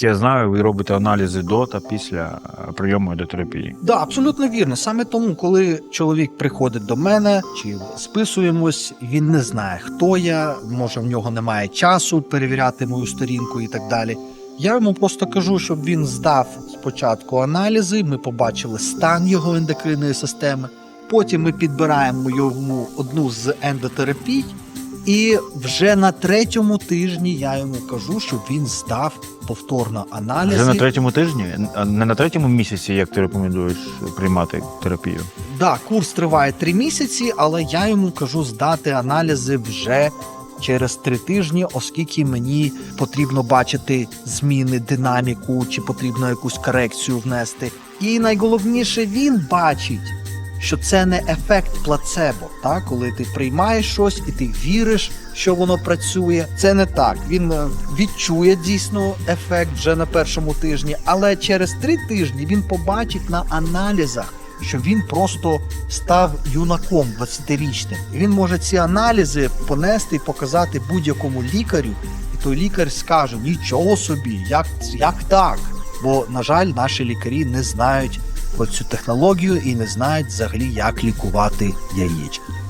Я знаю, ви робите аналізи до та після е, прийому ендотерапії. Да, абсолютно вірно. Саме тому, коли чоловік приходить до мене чи списуємось, він не знає, хто я, може в нього немає часу перевіряти мою сторінку і так далі. Я йому просто кажу, щоб він здав спочатку аналізи, ми побачили стан його ендокринної системи. Потім ми підбираємо йому одну з ендотерапій, і вже на третьому тижні я йому кажу, щоб він здав повторно аналізи. Вже на третьому тижні, а не на третьому місяці, як ти рекомендуєш приймати терапію. Да, курс триває три місяці, але я йому кажу здати аналізи вже через три тижні, оскільки мені потрібно бачити зміни, динаміку, чи потрібно якусь корекцію внести. І найголовніше, він бачить, що це не ефект плацебо. Так? Коли ти приймаєш щось і ти віриш, що воно працює. Це не так. Він е, відчує дійсно ефект вже на першому тижні, але через три тижні він побачить на аналізах що він просто став юнаком 20-річним. І він може ці аналізи понести і показати будь-якому лікарю, і той лікар скаже: нічого собі, як, як так? Бо, на жаль, наші лікарі не знають про цю технологію і не знають взагалі, як лікувати яєчки.